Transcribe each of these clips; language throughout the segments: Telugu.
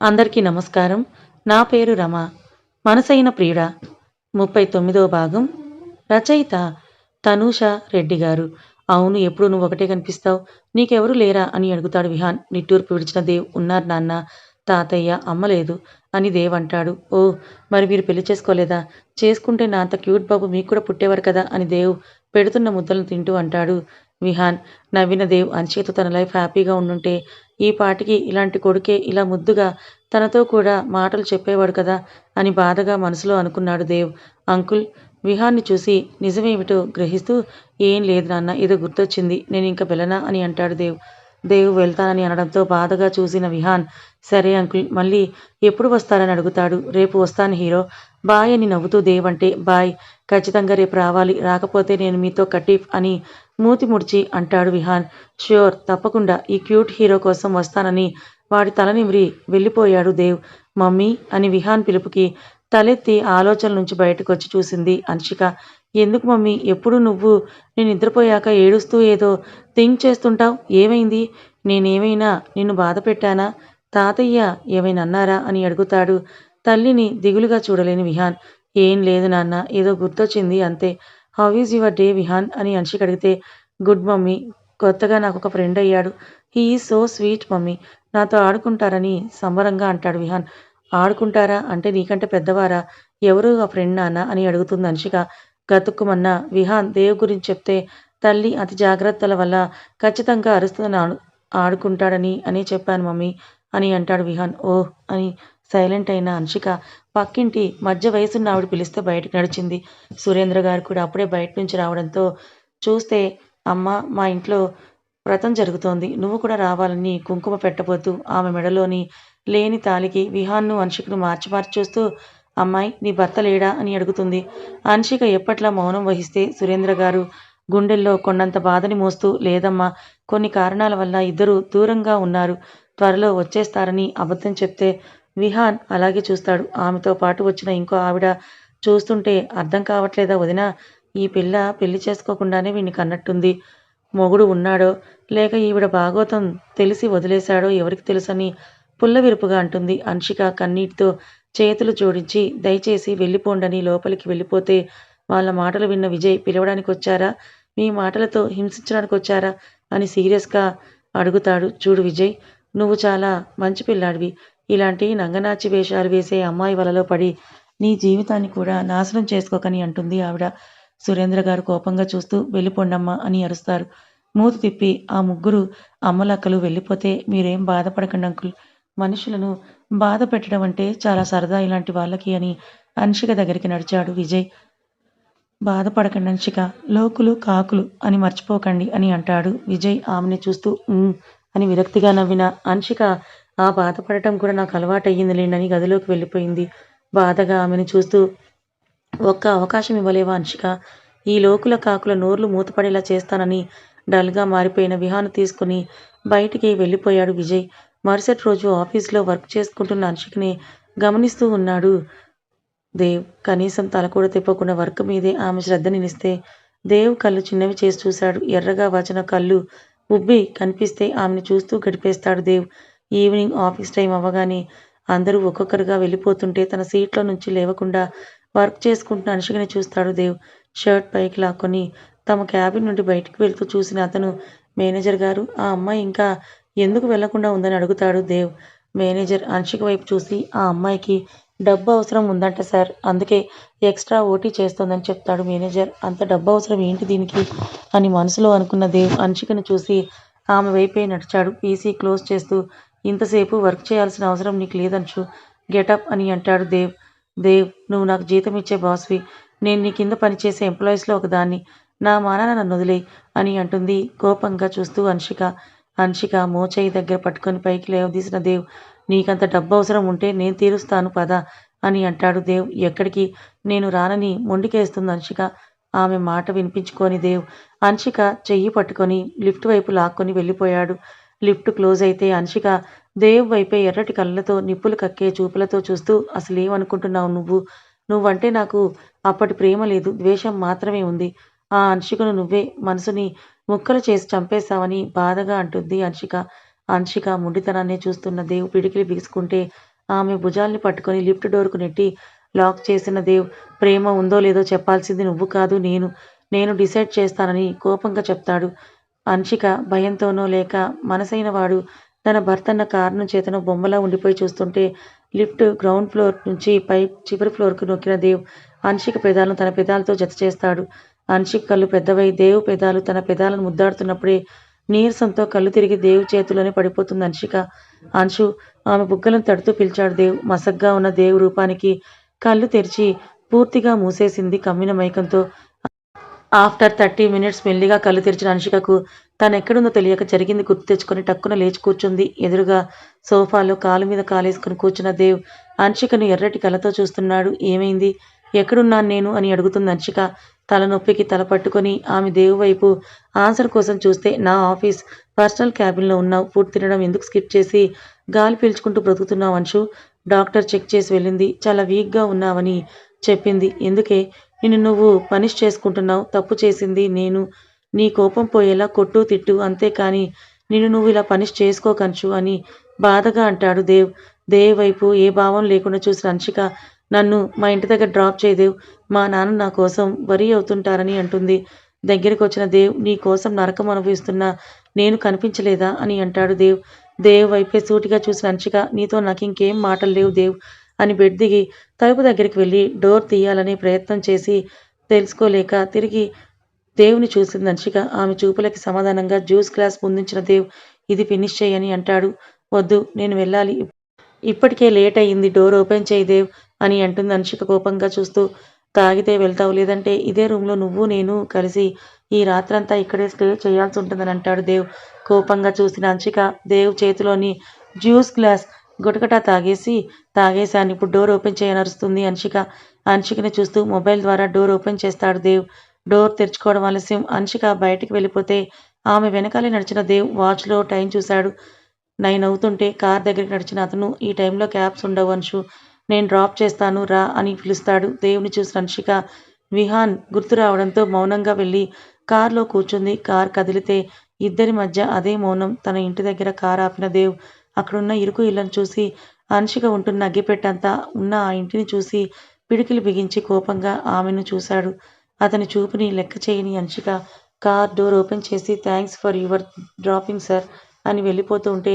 అందరికీ నమస్కారం. నా పేరు రమ. మనసైన ప్రియుడ. ముప్పై తొమ్మిదో భాగం. రచయిత తనూష రెడ్డి గారు. అవును ఎప్పుడు నువ్వు ఒకటే కనిపిస్తావు? నీకెవరు లేరా అని అడుగుతాడు విహాన్. నిట్టూర్పు విడిచిన దేవ్ ఉన్నారు నాన్న. తాతయ్య అమ్మలేదు అని దేవ్ అంటాడు. ఓ మరి మీరు పెళ్ళి చేసుకోలేదా? చేసుకుంటే నా అంత క్యూట్ బాబు మీకు కూడా పుట్టేవారు కదా అని దేవ్ పెడుతున్న ముద్దలను తింటూ అంటాడు విహాన్. నవ్విన దేవ్ అంచేత తన లైఫ్ హ్యాపీగా ఉండుంటే ఈ పాటికి ఇలాంటి కొడుకే ఇలా ముద్దుగా తనతో కూడా మాటలు చెప్పేవాడు కదా అని బాధగా మనసులో అనుకున్నాడు దేవ్. అంకుల్ విహాన్ని చూసి నిజమేమిటో గ్రహిస్తూ ఏం లేదు నాన్న ఏదో గుర్తొచ్చింది నేను ఇంకా వెళ్ళనా? అని అంటాడు దేవ్. దేవ్ వెళ్తానని అనడంతో బాధగా చూసిన విహాన్ సరే అంకుల్ మళ్ళీ ఎప్పుడు వస్తారని అడుగుతాడు. రేపు వస్తాను హీరో. బాయ్ అని నవ్వుతూ దేవ్ అంటే బాయ్ ఖచ్చితంగా రేపు రావాలి. రాకపోతే నేను మీతో కటీఫ్ అని మూతి ముడిచి అంటాడు విహాన్. ష్యూర్ తప్పకుండా. ఈ క్యూట్ హీరో కోసం వస్తానని వాడి తల నిమిరి వెళ్ళిపోయాడు దేవ్. మమ్మీ అని విహాన్ పిలుపుకి తలెత్తి ఆలోచన నుంచి బయటకు వచ్చి చూసింది అన్షిక. ఎందుకు మమ్మీ? ఎప్పుడు నువ్వు? నేను నిద్రపోయాక ఏడుస్తూ ఏదో థింక్ చేస్తుంటావు. ఏమైంది? నేనేమైనా నిన్ను బాధ పెట్టానా? తాతయ్య ఏమైనా అన్నారా అని అడుగుతాడు. తల్లిని దిగులుగా చూడలేని విహాన్. ఏం లేదు నాన్న ఏదో గుర్తొచ్చింది అంతే. How is your day Vihaan? అని అంశిక అడిగితే గుడ్ మమ్మీ. కొత్తగా నాకు ఒక ఫ్రెండ్ అయ్యాడు. He so sweet mummy. నాతో ఆడుకుంటారని సంబరంగా అంటాడు విహాన్. ఆడుకుంటారా? అంటే నీకంటే పెద్దవారా? ఎవరు ఆ ఫ్రెండ్ నాన్న? అని అడుగుతుంది అంశిక గతుక్కుమన్న విహాన్ దేవ్ గురించి చెప్తే తల్లి అతి జాగ్రత్తల వల్ల ఖచ్చితంగా అరుస్తున్న ఆడుకుంటాడని అని చెప్పాను మమ్మీ అని అంటాడు విహాన్. ఓహ్ అని సైలెంట్ అయిన అంశిక పక్కింటి మధ్య వయసున్న ఆవిడ పిలిస్తే బయటకు నడిచింది. సురేంద్ర గారు కూడా అప్పుడే బయట నుంచి రావడంతో చూస్తే అమ్మ మా ఇంట్లో వ్రతం జరుగుతోంది. నువ్వు కూడా రావాలని కుంకుమ పెట్టబోతూ ఆమె మెడలోని లేని తాలికి విహాన్ను అంశికను మార్చి మార్చి చూస్తూ అమ్మాయి నీ భర్త లేడా? అని అడుగుతుంది. అన్షిక ఎప్పట్లా మౌనం వహిస్తే సురేంద్ర గారు గుండెల్లో కొండంత బాధని మోస్తూ లేదమ్మా కొన్ని కారణాల వల్ల ఇద్దరు దూరంగా ఉన్నారు. త్వరలో వచ్చేస్తారని అబద్ధం చెప్తే విహాన్ అలాగే చూస్తాడు. ఆమెతో పాటు వచ్చిన ఇంకో ఆవిడ చూస్తుంటే అర్థం కావట్లేదా వదిన? ఈ పిల్ల పెళ్ళి చేసుకోకుండానే వీడిని కన్నట్టుంది. మొగుడు ఉన్నాడో లేక ఈవిడ భాగోతం తెలిసి వదిలేశాడో ఎవరికి తెలుసని పుల్లవిరుపుగా అంటుంది. అన్షిక కన్నీటితో చేతులు జోడించి దయచేసి వెళ్ళిపోండని లోపలికి వెళ్ళిపోతే వాళ్ళ మాటలు విన్న విజయ్ పిలవడానికి వచ్చారా మీ మాటలతో హింసించడానికి వచ్చారా అని సీరియస్గా అడుగుతాడు చూడు విజయ్ నువ్వు చాలా మంచి పిల్లాడివి. ఇలాంటి నంగనాచి వేషాలు వేసే అమ్మాయి వలలో పడి నీ జీవితాన్ని కూడా నాశనం చేసుకోకని అంటుంది ఆవిడ. సురేంద్ర గారు కోపంగా చూస్తూ వెళ్ళిపోండమ్మా అని అరుస్తారు. మూతి తిప్పి ఆ ముగ్గురు అమ్మలక్కలు వెళ్ళిపోతే మీరేం బాధపడకండి అంకుల్. మనుషులను బాధ పెట్టడం అంటే చాలా సరదా ఇలాంటి వాళ్ళకి అని అన్షిక దగ్గరికి నడిచాడు విజయ్. బాధపడకండి అన్షిక లోకులు కాకులు అని మర్చిపోకండి అని అంటాడు విజయ్ ఆమెని చూస్తూ. "ఉమ్" అని విరక్తిగా నవ్విన అన్షిక ఆ బాధపడటం కూడా నాకు అలవాటయ్యిందిలేండని గదిలోకి వెళ్ళిపోయింది. బాధగా ఆమెను చూస్తూ ఒక్క అవకాశం ఇవ్వలేవా అన్షిక? ఈ లోకుల కాకుల నోర్లు మూతపడేలా చేస్తానని డల్గా మారిపోయిన విహాను తీసుకుని బయటికి వెళ్ళిపోయాడు విజయ్. మరుసటి రోజు ఆఫీస్లో వర్క్ చేసుకుంటున్న అంశికని గమనిస్తూ ఉన్నాడు. దేవ్ కనీసం తల కూడా తిప్పకుండా వర్క్ మీదే ఆమె శ్రద్ధ నిలిస్తే దేవ్ కళ్ళు చిన్నవి చేసి చూశాడు. ఎర్రగా వచన కళ్ళు ఉబ్బి కనిపిస్తే ఆమెను చూస్తూ గడిపేస్తాడు దేవ్. ఈవినింగ్ ఆఫీస్ టైం అవ్వగానే అందరూ ఒక్కొక్కరుగా వెళ్ళిపోతుంటే తన సీట్లో నుంచి లేవకుండా వర్క్ చేసుకుంటున్న అనుషికని చూస్తాడు దేవ్. షర్ట్ పైకి లాక్కొని తమ క్యాబిన్ నుండి బయటికి వెళ్తూ చూసిన అతను మేనేజర్ గారు ఆ అమ్మాయి ఇంకా ఎందుకు వెళ్ళకుండా ఉందని అడుగుతాడు దేవ్. మేనేజర్ అన్షిక వైపు చూసి ఆ అమ్మాయికి డబ్బు అవసరం ఉందంట సార్. అందుకే ఎక్స్ట్రా ఓటీ చేస్తోందని చెప్తాడు మేనేజర్. అంత డబ్బు అవసరం ఏంటి దీనికి అని మనసులో అనుకున్న దేవ్ అన్షికను చూసి ఆమె వైపే నడిచాడు. పీసీ క్లోజ్ చేస్తూ ఇంతసేపు వర్క్ చేయాల్సిన అవసరం నీకు లేదంచు గెటప్ అని అంటాడు దేవ్. దేవ్ నువ్వు నాకు జీతం ఇచ్చే బాస్వి. నేను నీ కింద పనిచేసే ఎంప్లాయీస్లో ఒకదాన్ని. నా మానాన నన్ను వదిలే అని అంటుంది కోపంగా చూస్తూ అన్షిక. అంశిక మోచేయి దగ్గర పట్టుకొని పైకి లేవదీసిన దేవ్ నీకంత డబ్బు అవసరం ఉంటే నేను తీరుస్తాను పద అని అంటాడు దేవ్. ఎక్కడికి? నేను రానని మొండికేస్తుంది అంశిక ఆమె మాట వినిపించుకొని దేవ్ అన్షిక చెయ్యి పట్టుకొని లిఫ్ట్ వైపు లాక్కొని వెళ్ళిపోయాడు. లిఫ్ట్ క్లోజ్ అయితే అంశిక దేవ్ వైపే ఎర్రటి కళ్ళతో నిప్పులు కక్కే చూపులతో చూస్తూ అసలేమనుకుంటున్నావు నువ్వు? నువ్వంటే నాకు అప్పటి ప్రేమ లేదు ద్వేషం మాత్రమే ఉంది. ఆ అంశికను నువ్వే మనసుని ముక్కలు చేసి చంపేశావని బాధగా అంటుంది అంశిక అంశిక ముండితనాన్ని చూస్తున్న దేవ్ పిడికిలి బిగుసుకుంటే ఆమె భుజాల్ని పట్టుకొని లిఫ్ట్ డోర్కు నెట్టి లాక్ చేసిన దేవ్ ప్రేమ ఉందో లేదో చెప్పాల్సింది నువ్వు కాదు నేను. నేను డిసైడ్ చేస్తానని కోపంగా చెప్తాడు. అంశిక భయంతోనో లేక మనసైన వాడు తన భర్తన్న కారును చేతను బొమ్మలా ఉండిపోయి చూస్తుంటే లిఫ్ట్ గ్రౌండ్ ఫ్లోర్ నుంచి పై చివరి ఫ్లోర్కు నొక్కిన దేవ్ అంశిక పెదాలను తన పెదాలతో జత చేస్తాడు అంశిక కళ్ళు పెద్దవై దేవు పెదాలు తన పెదాలను ముద్దాడుతున్నప్పుడే నీరసంతో కళ్ళు తిరిగి దేవు చేతిలోనే పడిపోతుంది అంశిక అంశు ఆమె బుగ్గలను తడుతూ పిలిచాడు దేవ్. మసగ్గా ఉన్న దేవు రూపానికి కళ్ళు తెరిచి పూర్తిగా మూసేసింది కమ్మిన మైకంతో. ఆఫ్టర్ థర్టీ మినిట్స్ మెల్లిగా కళ్ళు తెరిచిన అంశికకు తను ఎక్కడుందో తెలియక జరిగింది గుర్తు తెచ్చుకొని టక్కున లేచి కూర్చుంది. ఎదురుగా సోఫాలో కాలు మీద కాలేసుకుని కూర్చున్న దేవ్ అంశికను ఎర్రటి కళ్ళతో చూస్తున్నాడు. ఏమైంది? ఎక్కడున్నాను నేను? అని అడుగుతుంది అంశిక తలనొప్పికి తల పట్టుకొని ఆమె దేవువైపు ఆన్సర్ కోసం చూస్తే నా ఆఫీస్ పర్సనల్ క్యాబిన్లో ఉన్నావు ఫుడ్ తినడం ఎందుకు స్కిప్ చేసి గాలి పీల్చుకుంటూ బ్రతుకుతున్నావు అంశు? డాక్టర్ చెక్ చేసి వెళ్ళింది. చాలా వీక్గా ఉన్నావని చెప్పింది. ఎందుకే? నిన్ను నువ్వు పనిష్ చేసుకుంటున్నావు. తప్పు చేసింది నేను. నీ కోపం పోయేలా కొట్టు తిట్టు అంతేకాని నిన్ను నువ్వు ఇలా పనిష్ చేసుకోకంచు అని బాధగా అంటాడు దేవ్. దేవ్ వైపు ఏ భావం లేకుండా చూసిన అంశిక నన్ను మా ఇంటి దగ్గర డ్రాప్ చేయదేవ్. మా నాన్న నా కోసం వరి అవుతుంటారని అంటుంది. దగ్గరికి వచ్చిన దేవ్ నీ కోసం నరకం అనుభవిస్తున్నా నేను కనిపించలేదా అని అంటాడు దేవ్. దేవ్ వైపే సూటిగా చూసిన అంచిక నీతో నాకు ఇంకేం మాటలు లేవు దేవ్ అని బెడ్ దిగి తలుపు దగ్గరికి వెళ్ళి డోర్ తీయాలనే ప్రయత్నం చేసి తెలుసుకోలేక తిరిగి దేవుని చూసింది అంచిక ఆమె చూపులకి సమాధానంగా జ్యూస్ గ్లాస్ పొందించిన దేవ్ ఇది ఫినిష్ చేయని అంటాడు. వద్దు నేను వెళ్ళాలి. ఇప్పటికే లేట్ అయ్యింది. డోర్ ఓపెన్ చేయి దేవ్. అని అంటుంది అనుషిక కోపంగా చూస్తూ. తాగితే వెళ్తావు లేదంటే ఇదే రూమ్లో నువ్వు నేను కలిసి ఈ రాత్రంతా ఇక్కడే స్టే చేయాల్సి ఉంటుందని అంటాడు దేవ్. కోపంగా చూసిన అంచిక దేవ్ చేతిలోని జ్యూస్ గ్లాస్ గుటకటా తాగేసి తాగేశాను ఇప్పుడు డోర్ ఓపెన్ చేయని అరుస్తుంది అంశిక అన్షికని చూస్తూ మొబైల్ ద్వారా డోర్ ఓపెన్ చేస్తాడు దేవ్. డోర్ తెరుచుకోవడం ఆలస్యం. అన్షిక బయటికి వెళ్ళిపోతే ఆమె వెనకాలే నడిచిన దేవ్ వాచ్లో టైం చూశాడు. నైన్ అవుతుంటే కార్ దగ్గరికి నడిచిన అతను ఈ టైంలో క్యాబ్స్ ఉండవు అంశు నేను డ్రాప్ చేస్తాను రా అని పిలుస్తాడు. దేవుని చూసిన అంశిక విహాన్ గుర్తు రావడంతో మౌనంగా వెళ్ళి కారులో కూర్చుంది. కార్ కదిలితే ఇద్దరి మధ్య అదే మౌనం. తన ఇంటి దగ్గర కార్ ఆపిన దేవ్ అక్కడున్న ఇరుకు ఇళ్ళను చూసి అంశిక ఉంటున్న అగ్గిపెట్టంతా ఉన్న ఆ ఇంటిని చూసి పిడికిలు బిగించి కోపంగా ఆమెను చూశాడు. అతని చూపుని లెక్క చేయని అంశిక కార్ డోర్ ఓపెన్ చేసి thanks for your dropping sir అని వెళ్ళిపోతూ ఉంటే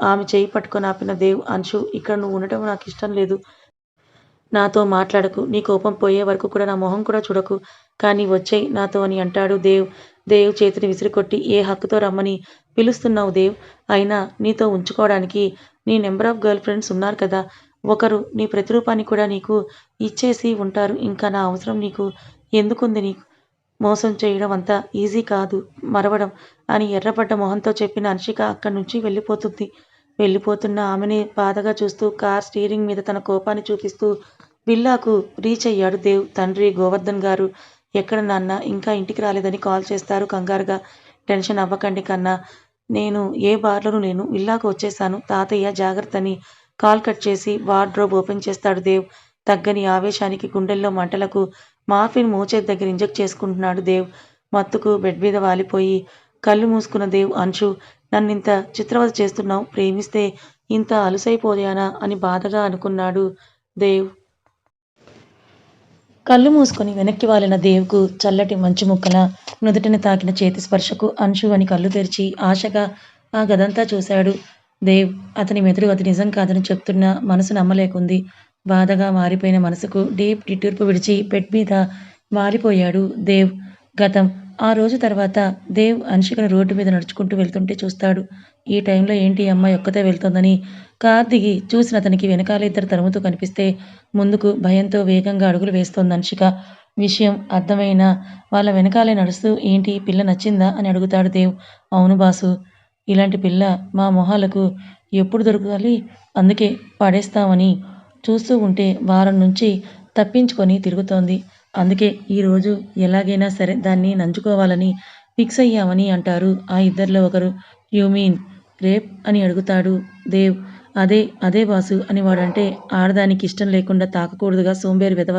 ఆమె చేయి పట్టుకొని ఆపిన దేవ్ అంశు ఇక్కడ నువ్వు ఉండటం నాకు ఇష్టం లేదు. నాతో మాట్లాడకు. నీ కోపం పోయే వరకు కూడా నా మొహం కూడా చూడకు. కానీ వచ్చేయ్ నాతో అని అంటాడు దేవ్. దేవ్ చేతిని విసిరికొట్టి ఏ హక్కుతో రమ్మని పిలుస్తున్నావు దేవ్? అయినా నీతో ఉంచుకోవడానికి నీ నెంబర్ ఆఫ్ గర్ల్ ఫ్రెండ్స్ ఉన్నారు కదా. ఒకరు నీ ప్రతిరూపాన్ని కూడా నీకు ఇచ్చేసి ఉంటారు. ఇంకా నా అవసరం నీకు ఎందుకుంది నీకు? మోసం చేయడం అంత ఈజీ కాదు. మరవడం అని ఎర్రపడ్డ మొహంతో చెప్పిన అంశిక అక్కడి నుంచి వెళ్ళిపోతుంది. వెళ్ళిపోతున్న ఆమెని బాధగా చూస్తూ కార్ స్టీరింగ్ మీద తన కోపాన్ని చూపిస్తూ విల్లాకు రీచ్ అయ్యాడు దేవ్. తండ్రి గోవర్ధన్ గారు ఎక్కడ నాన్న? ఇంకా ఇంటికి రాలేదని కాల్ చేస్తారు కంగారుగా. టెన్షన్ అవ్వకండి కన్నా. నేను ఏ బార్లోనూ నేను విల్లాకు వచ్చేసాను తాతయ్య జాగ్రత్తని కాల్ కట్ చేసి వార్డ్రోబ్ ఓపెన్ చేస్తాడు దేవ్. తగ్గని ఆవేశానికి గుండెల్లో మంటలకు మార్ఫిన్ మోచేతి దగ్గర ఇంజెక్ట్ చేసుకుంటున్నాడు దేవ్. మత్తుకు బెడ్ మీద వాలిపోయి కళ్ళు మూసుకున్న దేవ్ అంశు నన్నింత చిత్రవద చేస్తున్నావు ప్రేమిస్తే ఇంత అలుసైపోయానా అని బాధగా అనుకున్నాడు దేవ్. కళ్ళు మూసుకొని వెనక్కి వాలిన దేవ్కు చల్లటి మంచు ముక్కల నుదుటిని తాకిన చేతి స్పర్శకు అంశు అని కళ్ళు తెరిచి ఆశగా ఆ గదంతా చూశాడు దేవ్. అతని మెదడు అది నిజం కాదని చెప్తున్నా మనసు నమ్మలేకుంది. బాధగా మారిపోయిన మనసుకు డీప్ నిట్టూర్పు విడిచి బెడ్ మీద వాలిపోయాడు దేవ్. గతం ఆ రోజు తర్వాత దేవ్ అన్షికను రోడ్డు మీద నడుచుకుంటూ వెళ్తుంటే చూస్తాడు. ఈ టైంలో ఏంటి అమ్మాయి ఒక్కతే వెళ్తోందని? కార్ దిగి చూసిన అతనికి వెనకాల ఇద్దరు తరుముతూ కనిపిస్తే ముందుకు భయంతో వేగంగా అడుగులు వేస్తోంది అన్షిక. విషయం అర్థమైన వాళ్ళ వెనకాలే నడుస్తూ ఏంటి పిల్ల నచ్చిందా అని అడుగుతాడు దేవ్. అవును బాసు ఇలాంటి పిల్ల మా మొహాలకు ఎప్పుడు దొరకాలి? అందుకే పడేస్తామని చూస్తూ ఉంటే వారం నుంచి తప్పించుకొని తిరుగుతోంది. అందుకే ఈరోజు ఎలాగైనా సరే దాన్ని నంచుకోవాలని ఫిక్స్ అయ్యామని అంటారు ఆ ఇద్దరిలో ఒకరు. యూ మీన్ రేప్ అని అడుగుతాడు దేవ్. అదే అదే బాసు అని వాడంటే ఆడదానికి ఇష్టం లేకుండా తాకకూడదుగా సోంబేరి విధవ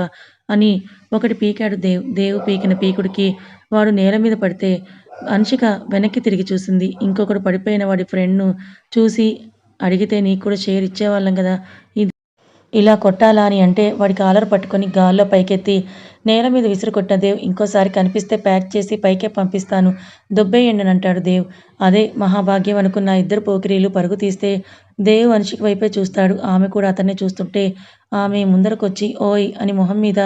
అని ఒకటి పీకాడు దేవ్. దేవ్ పీకిన పీకుడికి వాడు నేల మీద పడితే అంశిక వెనక్కి తిరిగి చూసింది. ఇంకొకడు పడిపోయిన వాడి ఫ్రెండ్ను చూసి అడిగితే నీకు కూడా షేర్ ఇచ్చేవాళ్ళం కదా ఇది ఇలా కొట్టాలా? అని అంటే వాడి కాలర్ పట్టుకొని గాల్లో పైకెత్తి నేల మీద విసురుకొట్టిన దేవ్ ఇంకోసారి కనిపిస్తే ప్యాక్ చేసి పైకే పంపిస్తాను. దొబ్బేయండి అని అంటాడు దేవ్. అదే మహాభాగ్యం అనుకున్న ఇద్దరు పోకిరీలు పరుగు తీస్తే దేవ్ అనుషిక వైపే చూస్తాడు. ఆమె కూడా అతన్ని చూస్తుంటే ఆమె ముందరకొచ్చి ఓయ్ అని మొహం మీద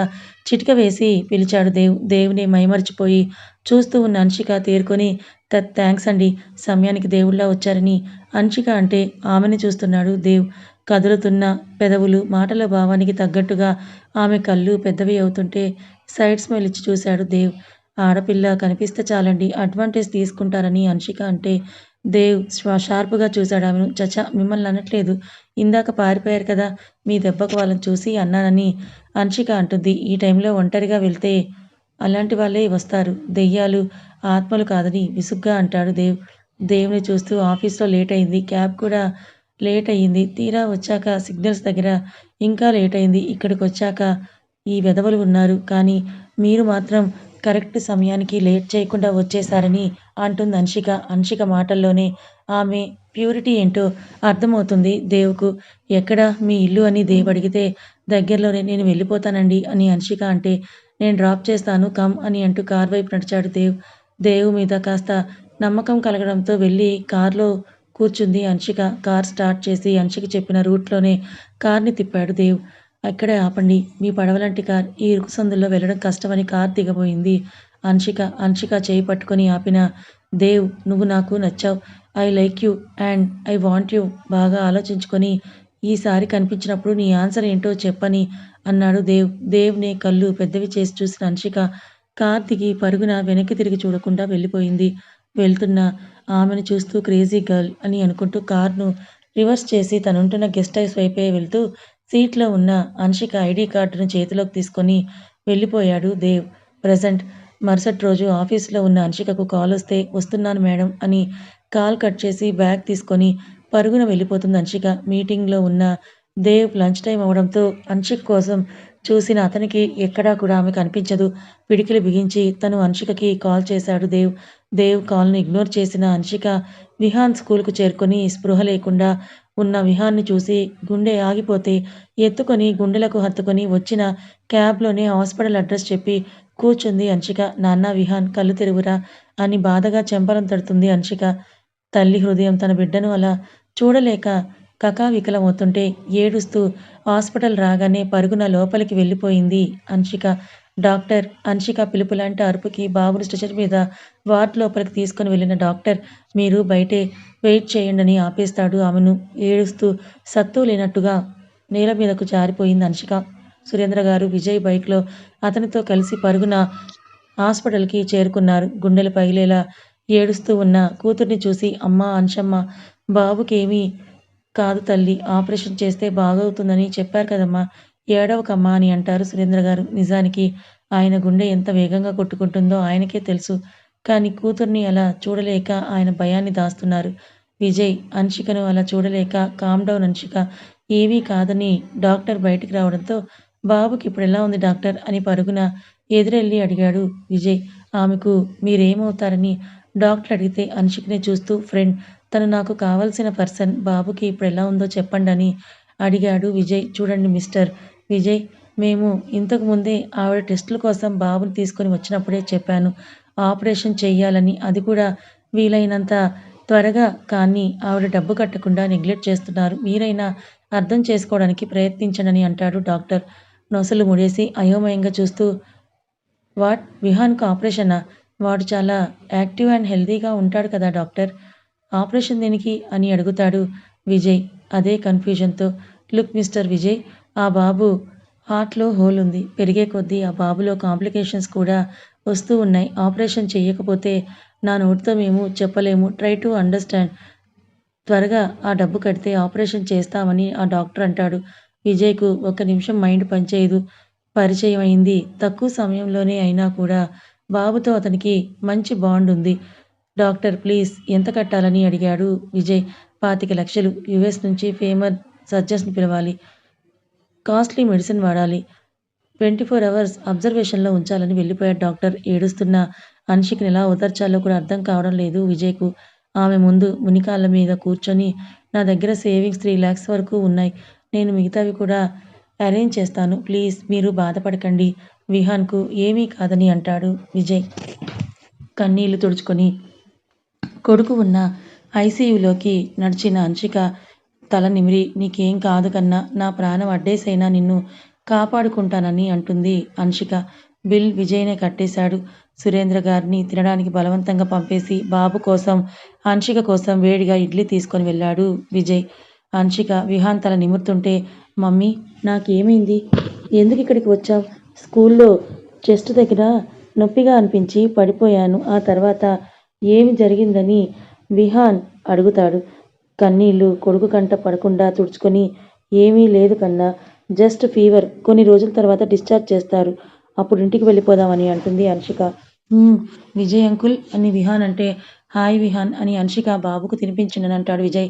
చిటిక వేసి పిలిచాడు దేవ్. దేవుని మైమరిచిపోయి చూస్తూ ఉన్న అన్షిక తేరుకొని తత్ థ్యాంక్స్ అండి. సమయానికి దేవుళ్ళ వచ్చారని. అన్షిక అంటే ఆమెని చూస్తున్నాడు దేవ్. కదులుతున్న పెదవులు మాటల భావానికి తగ్గట్టుగా ఆమె కళ్ళు పెద్దవి అవుతుంటే సైడ్ స్మైల్ ఇచ్చి చూశాడు దేవ్. ఆడపిల్ల కనిపిస్తే చాలండి అడ్వాంటేజ్ తీసుకుంటారని అన్షిక అంటే దేవ్ షార్ప్గా చూశాడు ఆమెను. చచా మిమ్మల్ని అనట్లేదు. ఇందాక పారిపోయారు కదా మీ దెబ్బకు వాళ్ళని చూసి అన్నానని అన్షిక అంటుంది. ఈ టైంలో ఒంటరిగా వెళ్తే అలాంటి వాళ్ళే వస్తారు. దెయ్యాలు ఆత్మలు కాదని విసుగ్గా అంటాడు దేవ్. దేవుని చూస్తూ ఆఫీస్లో లేట్ అయింది. క్యాబ్ కూడా లేట్ అయ్యింది. తీరా వచ్చాక సిగ్నల్స్ దగ్గర ఇంకా లేట్ అయింది ఇక్కడికి వచ్చాక ఈ వెధవలు ఉన్నారు. కానీ మీరు మాత్రం కరెక్ట్ సమయానికి లేట్ చేయకుండా వచ్చేసారని అంటుంది అంశిక అంశిక మాటల్లోనే ఆమె ప్యూరిటీ ఏంటో అర్థమవుతుంది. దేవుకు ఎక్కడ మీ ఇల్లు అని దేవ్ అడిగితే దగ్గరలోనే నేను వెళ్ళిపోతానండి అని అంశిక అంటే నేను డ్రాప్ చేస్తాను కమ్ అని అంటూ కార్ వైపు నడిచాడు దేవ్. దేవు మీద కాస్త నమ్మకం కలగడంతో వెళ్ళి కార్లో కూర్చుంది అంశిక. కార్ స్టార్ట్ చేసి అంశిక చెప్పిన రూట్లోనే కార్ని తిప్పాడు దేవ్. అక్కడే ఆపండి. మీ పడవలాంటి కార్ ఈ ఇరుకు సందుల్లో వెళ్ళడం కష్టమని కార్ దిగబోయింది అంశిక అంశిక చేయి పట్టుకొని ఆపిన దేవ్ నువ్వు నాకు నచ్చావు. I like you and I want you బాగా ఆలోచించుకొని ఈసారి కనిపించినప్పుడు నీ ఆన్సర్ ఏంటో చెప్పని అన్నాడు దేవ్. దేవ్ని కళ్ళు పెద్దవి చేసి చూసిన అంశిక కార్ దిగి పరుగున వెనక్కి తిరిగి చూడకుండా వెళ్ళిపోయింది. వెళ్తున్న ఆమెను చూస్తూ క్రేజీ గర్ల్ అని అనుకుంటూ కార్ను రివర్స్ చేసి తనుంటున్న గెస్ట్ హౌస్ వైపే వెళ్తూ సీట్లో ఉన్న అన్షిక ఐడి కార్డును చేతిలోకి తీసుకొని వెళ్ళిపోయాడు దేవ్. ప్రజెంట్ మరుసటి రోజు ఆఫీస్లో ఉన్న అన్షికకు కాల్ వస్తే వస్తున్నాను మేడం అని కాల్ కట్ చేసి బ్యాగ్ తీసుకొని పరుగున వెళ్ళిపోతుంది అన్షిక. మీటింగ్లో ఉన్న దేవ్ లంచ్ టైం అవడంతో అన్షిక్ కోసం చూసిన అతనికి ఎక్కడా కూడా ఆమె కనిపించదు. పిడికిలు బిగించి తను అంశికకి కాల్ చేశాడు దేవ్. దేవ్ కాల్ను ఇగ్నోర్ చేసిన అంశిక విహాన్ స్కూల్కు చేరుకొని స్పృహ లేకుండా ఉన్న విహాన్ని చూసి గుండె ఆగిపోతే ఎత్తుకొని గుండెలకు హత్తుకొని వచ్చిన క్యాబ్లోనే హాస్పిటల్ అడ్రస్ చెప్పి కూర్చుంది అంశిక నాన్న విహాన్ కళ్ళు తెరువురా అని బాధగా చెంపలం తడుతుంది అంశిక తల్లి హృదయం తన బిడ్డను అలా చూడలేక కకావికలమవుతుంటే ఏడుస్తూ హాస్పిటల్ రాగానే పరుగున లోపలికి వెళ్ళిపోయింది అన్షిక డాక్టర్ అన్షిక పిలుపులాంటి అరుపుకి బాబును స్ట్రెచర్ మీద వార్డ్ లోపలికి తీసుకుని వెళ్ళిన డాక్టర్ మీరు బయటే వెయిట్ చేయండి ఆపేస్తాడు ఆమెను ఏడుస్తూ సత్తు లేనట్టుగా నేల మీదకు జారిపోయింది అన్షిక సురేంద్ర గారు విజయ్ బైక్లో అతనితో కలిసి పరుగున హాస్పిటల్కి చేరుకున్నారు. గుండెలు పగిలేలా ఏడుస్తూ ఉన్న కూతుర్ని చూసి అమ్మ అంశమ్మ బాబుకేమీ కాదు తల్లి ఆపరేషన్ చేస్తే బాగవుతుందని చెప్పారు కదమ్మా. ఏడవకమ్మా అని అంటారు సురేంద్ర గారు. నిజానికి ఆయన గుండె ఎంత వేగంగా కొట్టుకుంటుందో ఆయనకే తెలుసు. కానీ కూతుర్ని అలా చూడలేక ఆయన భయాన్ని దాస్తున్నారు. విజయ్ అన్షికను అలా చూడలేక కామ్ డౌన్ అన్షిక. ఏవీ కాదని డాక్టర్ బయటికి రావడంతో బాబుకి ఇప్పుడు ఎలా ఉంది డాక్టర్? అని పరుగున ఎదురెళ్ళి అడిగాడు విజయ్. ఆమెకు మీరేమవుతారని? డాక్టర్ అడిగితే అంశికనే చూస్తూ ఫ్రెండ్ తను నాకు కావలసిన పర్సన్ బాబుకి ఇప్పుడు ఎలా ఉందో చెప్పండి అని అడిగాడు విజయ్. చూడండి మిస్టర్ విజయ్ మేము ఇంతకు ముందే ఆవిడ టెస్టుల కోసం బాబుని తీసుకొని వచ్చినప్పుడే చెప్పాను. ఆపరేషన్ చేయాలని అది కూడా వీలైనంత త్వరగా కానీ ఆవిడ డబ్బు కట్టకుండా నెగ్లెక్ట్ చేస్తున్నారు. మీరైనా అర్థం చేసుకోవడానికి ప్రయత్నించండి అంటాడు డాక్టర్. నొసలు ముడేసి అయోమయంగా చూస్తూ వాట్? విహాన్కు ఆపరేషనా? వాడు చాలా యాక్టివ్ అండ్ హెల్తీగా ఉంటాడు కదా డాక్టర్. ఆపరేషన్ దేనికి అని అడుగుతాడు విజయ్. అదే కన్ఫ్యూజన్తో లుక్ మిస్టర్ విజయ్ ఆ బాబు హార్ట్లో హోల్ ఉంది పెరిగే కొద్దీ ఆ బాబులో కాంప్లికేషన్స్ కూడా వస్తూ ఉన్నాయి. ఆపరేషన్ చేయకపోతే నా నోటితో మేము చెప్పలేము. Try to understand. త్వరగా ఆ డబ్బు కడితే ఆపరేషన్ చేస్తామని ఆ డాక్టర్ అంటాడు. విజయ్కు ఒక నిమిషం మైండ్ పనిచేయదు. పరిచయం అయింది తక్కువ సమయంలోనే అయినా కూడా బాబుతో అతనికి మంచి బాండ్ ఉంది. డాక్టర్ ప్లీజ్ ఎంత కట్టాలని అడిగాడు విజయ్. పాతిక లక్షలు. యుఎస్ నుంచి ఫేమర్ సర్జన్స్ని పిలవాలి. కాస్ట్లీ మెడిసిన్ వాడాలి. ట్వంటీ ఫోర్ అవర్స్ అబ్జర్వేషన్లో ఉంచాలని వెళ్ళిపోయాడు డాక్టర్. ఏడుస్తున్న అన్షికని ఎలా ఓదార్చాలో కూడా అర్థం కావడం లేదు విజయ్కు. ఆమె ముందు మునికాళ్ళ మీద కూర్చొని నా దగ్గర సేవింగ్స్ త్రీ ల్యాక్స్ వరకు ఉన్నాయి. నేను మిగతావి కూడా అరేంజ్ చేస్తాను. ప్లీజ్ మీరు బాధపడకండి. విహాన్కు ఏమీ కాదని అంటాడు విజయ్. కన్నీళ్ళు తుడుచుకొని కొడుకు ఉన్న ఐసీయూలోకి నడిచిన అంచిక తల నిమిరి నీకేం కాదు కన్నా నా ప్రాణం అడ్డేసైనా నిన్ను కాపాడుకుంటానని అంటుంది అంశిక బిల్ విజయ్నే కట్టేశాడు. సురేంద్ర గారిని తినడానికి బలవంతంగా పంపేసి బాబు కోసం అంశిక కోసం వేడిగా ఇడ్లీ తీసుకొని వెళ్ళాడు విజయ్. అంశిక విహాంతల తల నిమురుతుంటే మమ్మీ నాకేమైంది? ఎందుకు ఇక్కడికి వచ్చావు? స్కూల్లో చెస్ట్ దగ్గర నొప్పిగా అనిపించి పడిపోయాను. ఆ తర్వాత ఏమి జరిగిందని విహాన్ అడుగుతాడు. కన్నీళ్ళు కొడుకు కంట పడకుండా తుడుచుకొని ఏమీ లేదు కన్నా జస్ట్ ఫీవర్. కొన్ని రోజుల తర్వాత డిశ్చార్జ్ చేస్తారు. అప్పుడు ఇంటికి వెళ్ళిపోదామని అంటుంది అంశిక విజయ్ అంకుల్ అని విహాన్ అంటే హాయ్ విహాన్ అని అంశిక బాబుకు తినిపించిందని అంటాడు విజయ్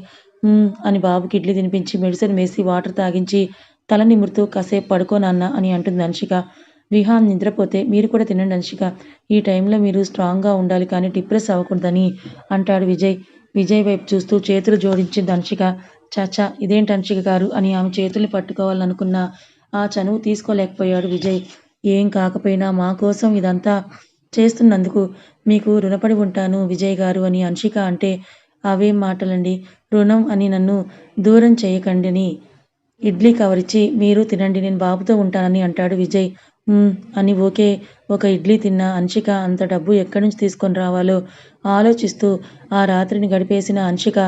అని బాబుకి ఇడ్లీ తినిపించి మెడిసిన్ వేసి వాటర్ తాగించి తల నిమురుతూ కాసేపు పడుకోనాన్న అని అంటుంది అంశిక విహాన్ నిద్రపోతే మీరు కూడా తినండి అంశిక ఈ టైంలో మీరు స్ట్రాంగ్గా ఉండాలి కానీ డిప్రెస్ అవ్వకూడదని అంటాడు విజయ్. విజయ్ వైపు చూస్తూ చేతులు జోడించింది అంశిక చాచా ఇదేంటి అంశిక గారు అని ఆమె చేతుల్ని పట్టుకోవాలనుకున్న ఆ చనువు తీసుకోలేకపోయాడు విజయ్. ఏం కాకపోయినా మా కోసం ఇదంతా చేస్తున్నందుకు మీకు రుణపడి ఉంటాను విజయ్ గారు అని అంశిక అంటే అవేం మాటలండి? రుణం అని నన్ను దూరం చేయకండి అని ఇడ్లీ కవరిచ్చి మీరు తినండి నేను బాబుతో ఉంటానని అంటాడు విజయ్. అని ఓకే ఒక ఇడ్లీ తిన్న అంశిక అంత డబ్బు ఎక్కడి నుంచి తీసుకొని రావాలో? ఆలోచిస్తూ ఆ రాత్రిని గడిపేసిన అంశిక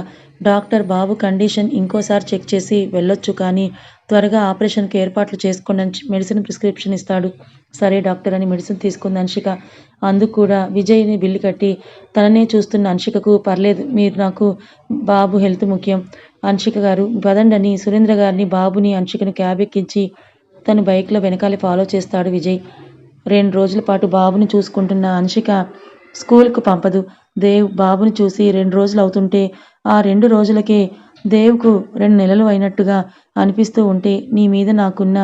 డాక్టర్ బాబు కండిషన్ ఇంకోసారి చెక్ చేసి వెళ్ళొచ్చు కానీ త్వరగా ఆపరేషన్కి ఏర్పాట్లు చేసుకోండి అని మెడిసిన్ ప్రిస్క్రిప్షన్ ఇస్తాడు. సరే డాక్టర్ అని మెడిసిన్ తీసుకుంది అంశిక. అందుకు కూడా విజయ్ని బిల్లు కట్టి తననే చూస్తున్న అంశికకు పర్లేదు మీరు నాకు బాబు హెల్త్ ముఖ్యం. అంశిక గారు బదండని సురేంద్ర గారిని బాబుని అంశికను క్యాబ్ ఎక్కించి తను బైక్లో వెనకాలి ఫాలో చేస్తాడు విజయ్. రెండు రోజుల పాటు బాబుని చూసుకుంటున్న అంశిక స్కూల్కు పంపదు. దేవ్ బాబుని చూసి రెండు రోజులు అవుతుంటే ఆ రెండు రోజులకే దేవ్కు రెండు నెలలు అయినట్టుగా అనిపిస్తూ ఉంటే నీ మీద నాకున్న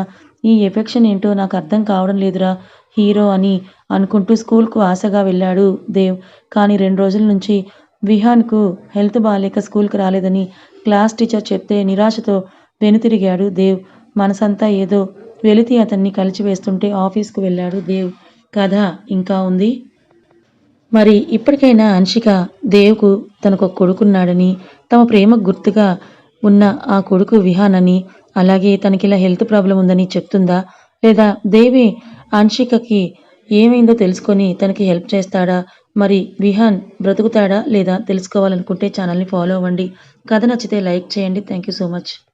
ఈ ఎఫెక్షన్ ఏంటో నాకు అర్థం కావడం లేదురా హీరో అని అనుకుంటూ స్కూల్కు ఆశగా వెళ్ళాడు దేవ్. కానీ రెండు రోజుల నుంచి విహాన్కు హెల్త్ బాగాలేక స్కూల్కి రాలేదని క్లాస్ టీచర్ చెప్తే నిరాశతో వెనుతిరిగాడు దేవ్. మనసంతా ఏదో వెలితి అతన్ని కలిచివేస్తుంటే ఆఫీస్కు వెళ్ళాడు దేవ్. కథ ఇంకా ఉంది. మరి ఇప్పటికైనా అంశిక దేవ్కు తనకు ఒక కొడుకున్నాడని తమ ప్రేమకు గుర్తుగా ఉన్న ఆ కొడుకు విహాన్ అని అలాగే తనకి ఇలా హెల్త్ ప్రాబ్లం ఉందని చెప్తుందా? లేదా దేవి అంశికకి ఏమైందో తెలుసుకొని తనకి హెల్ప్ చేస్తాడా? మరి విహాన్ బ్రతుకుతాడా లేదా తెలుసుకోవాలనుకుంటే ఛానల్ని ఫాలో అవ్వండి. కథ నచ్చితే లైక్ చేయండి. Thank you so much.